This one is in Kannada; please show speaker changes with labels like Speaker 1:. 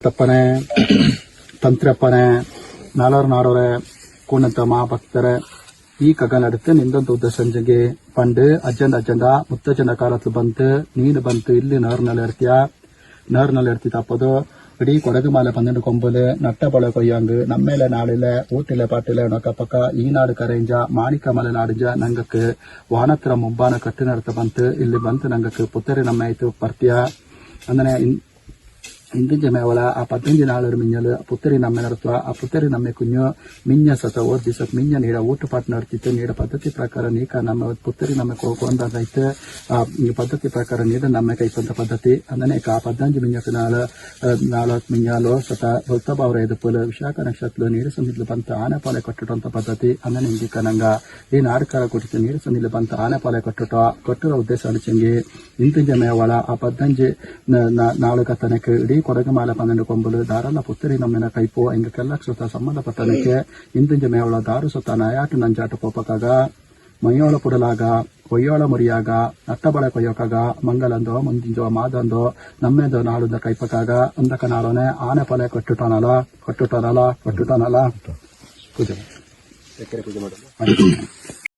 Speaker 1: ತಪ್ಪನೆ ತಂತ್ರಪ್ಪನೆ ನಾಲ್ವರು ನಾಡೋರ ಕೂನತಮ ಭಕ್ತರ ಈ ಕಗನಡುತ್ತೆ ನಿಂದೊಂದು ಉದ್ದ ಸಂಜೆಗೆ ಪಂಡು ಅಜ್ಜಂದ ಅಜ್ಜಂದ ಮುತ್ತಜ್ಜನ ಕಾಲತ್ತು ಬಂತು ನೀನು ಬಂತು ಇಲ್ಲಿ ನರ್ನಲ್ಲಿ ಇರ್ತೀಯ ನರ್ನಲ್ಲಿ ಇರ್ತಿ ತಪ್ಪದು ಇಡೀ ಕೊಡಗು ಮಾಲೆ பன்னெண்டு கொம்புல நட்ட பல கொய்யாங்கு நம்மேல நாளில ஊட்டில பாட்டில உனக்க பக்க ஈநாடு கரைஞ்சா மாணிக்க மலை நாடிஞ்ச ನಂಗಕ್ಕೆ ವಾನತ್ರ ಮುಂಬಾನ ಕಟ್ಟಿನಡ್ತ ಬಂತು ಇಲ್ಲಿ ಬಂತು ನಂಗಕ್ಕೆ ಪುತ್ತರಿ ನಮ್ಮ ಆಯ್ತು ಪರ್ತಿಯ ಅಂದ್ರೆ ಆ ಪದ್ದಂಜಿ ನಾಳರು ಮಿಂಜಲು ಆ ಪುತ್ತರಿ ನಮ್ಮ ನಡ್ತವ ಆ ಪುತ್ತರಿ ನಮ್ಮ ಕುഞ്ഞು ಮಿಂಜ ಸತ ಓದ್ ಮಿಂಜ ನೀಡ ಊಟ ಪಾಟ್ ನಡೆಸಿತ್ತು ನೀಡ ಪದ್ಧತಿ ಪ್ರಕಾರ ನೀಕ ನಮ್ಮ ಪುತ್ತರಿ ನಮ್ಮ ಕೊಂದಾಗೈತೆ ಆ ಪದ್ಧತಿ ಪ್ರಕಾರ ನೀಡ ನಮ್ಮ ಕೈಕೊಂತ ಪದ್ಧತಿ ಅಂದ್ರೆ ಆ ಪದ್ದಂಜಿ ಮಿಂಜಕ ನಾಳ ನಾಳ ಮಿಂಜಾಲು ಸತ ಭಕ್ತ ಬಾವ್ರ ಎದು ಪುಲ ವಿಶಾಖ ನಕ್ಷತ್ರ ನೀರು ಸಂದಿಲು ಬಂತ ಆನೆಪಾಲೆ ಕಟ್ಟುವಂತ ಪದ್ಧತಿ ಅಂದನೆ ಇಂದಿಕ ನಂಗ ಈ ನಾಡಕಾರ ಕೊಟ್ಟಿತ್ತು ನೀರು ಸಂದಿಲು ಬಂತ ಆನೆಪಾಲೆ ಕಟ್ಟುಟ ಕಟ್ಟುವ ಉದ್ದೇಶ ಅನಿಚಂಗಿ ಇಂತಿಂಜ ಮೇವಳ ಆ ಪದ್ದಂಜಿ ನಾಳು ತನಕ ಇಡೀ ಮಾಲೆ ಪನ್ನೆಂಡು ಕೊಂಬಲು ದಾರಲ್ಲ ಪುತ್ತರಿ ನಮ್ಮಿನ ಕೈಪೋ ಇಂಗಕ್ಕೆಲ್ಲ ಸುತ್ತ ಸಂಬಂಧಪಟ್ಟನಕ್ಕೆ ಇಂದಿಂಜ ಮೇವಳ ದಾರು ಸುತ್ತ ನಾಯಾಟು ನಂಜಾಟು ಕೋಪಕಾಗ ಮೈಯೋಳ ಪುಡಲಾಗ ಕೊಯ್ಯೋಳ ಮುರಿಯಾಗ ಅಟ್ಟಬಳೆ ಕೊಯ್ಯೋಕಾಗ ಮಂಗಲಂದೋ ಮುಂದಿಂಜೋ ಮಾದಂದೋ ನಮ್ಮೇದೋ ನಾಳುದ ಕೈಪಕಾಗ ಅಂದಕ ನಾಳನೆ ಆನೆ ಪೊಲೆ ಕೊಟ್ಟುಟಾನಲ ಕೊಟ್ಟುಟಾನಲ ಕೊಟ್ಟುಟಾನಲ ಪೂಜೆ.
Speaker 2: ಪೂಜೆ